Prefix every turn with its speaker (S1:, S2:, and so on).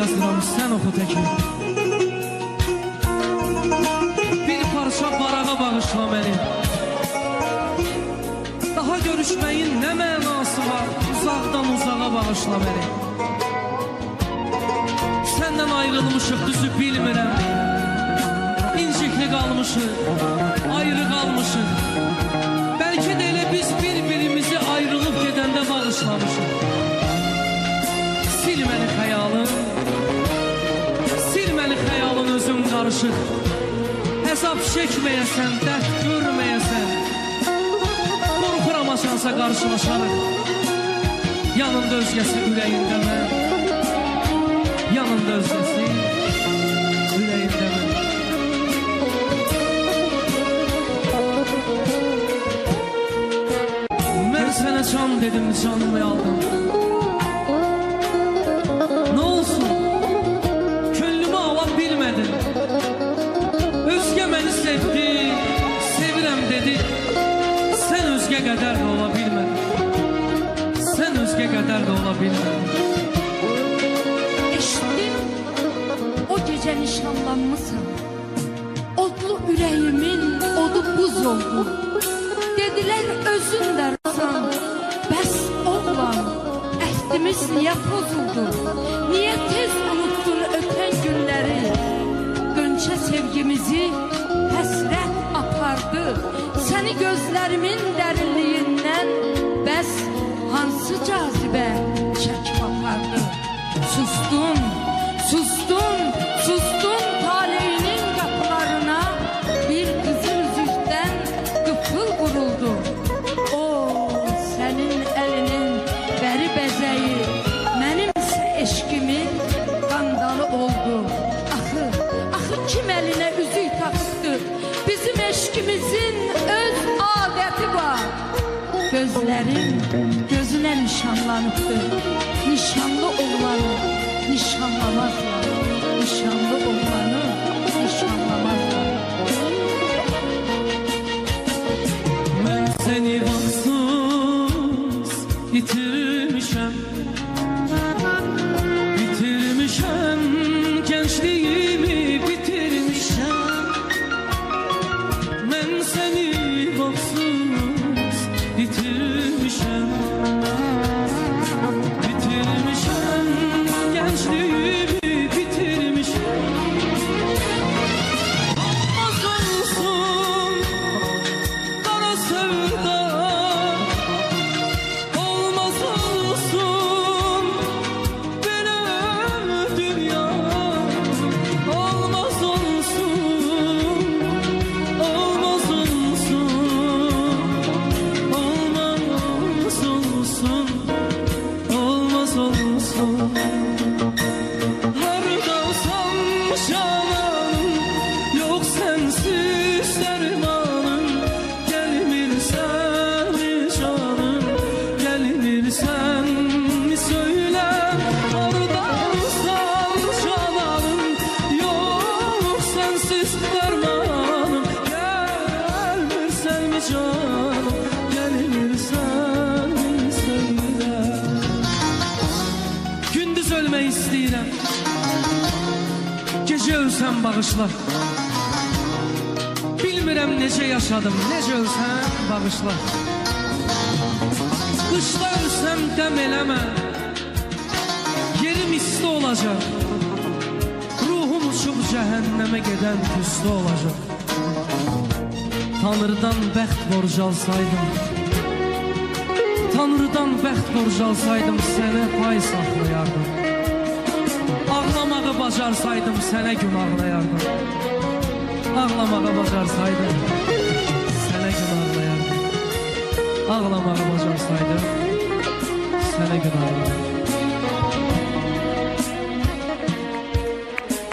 S1: yazıram sen oxu təkin Bir parça varağa bağışla məni Daha görüşməyin nə mənası var? Uzaqdan uzağa bağışla məni Səndən ayrılmışıq düzü bilmirəm. İncikli qalmışıq, ayrı qalmışıq özüm qarışıq Hesab çəkməyəsən, dərd görməyəsən Qorxuram aşansa qarşılaşarıq Yanında özgəsi ürəyində mən Yanında özgəsi ürəyində mən Mən sənə can dedim, canımı aldın kadar da ola bilmedin
S2: Eşittim o gece nişanlanmışsın. Odlu yüreğimin odu buz oldu. Dediler özün de razan Bəs oğlan Əhdimiz niye bozuldu? Niye tez unuttun öten günleri? Gönçe sevgimizi Həsrət apardı. Seni gözlerimin derinliğinden Bəs hansı cazibə bezeyi, benimse eşkimin kandalı oldu. Axı, axı kim eline üzük takıptır? Bizim eşkimizin öz adeti var. Gözlerim gözüne nişanlanıptı. Nişanlı oğlanı nişanlamazlar. Nişanlı oğlanı
S1: Hiçbir Ölsəm bağışla. Bilmirəm necə yaşadım Necə ölsəm bağışla. Qışda ölsəm dəm eləmə Yerim isti olacaq. Ruhum uçub cəhənnəmə gedən püstü olacaq. Tanrıdan bəxt borc alsaydım Tanrıdan bəxt borc alsaydım sənə pay saxlayardım bacarsaydım sənə gün ağlayardım Ağlamağı bacarsaydım sənə gün ağlayardım Ağlamağı bacarsaydım sənə gün ağlayardım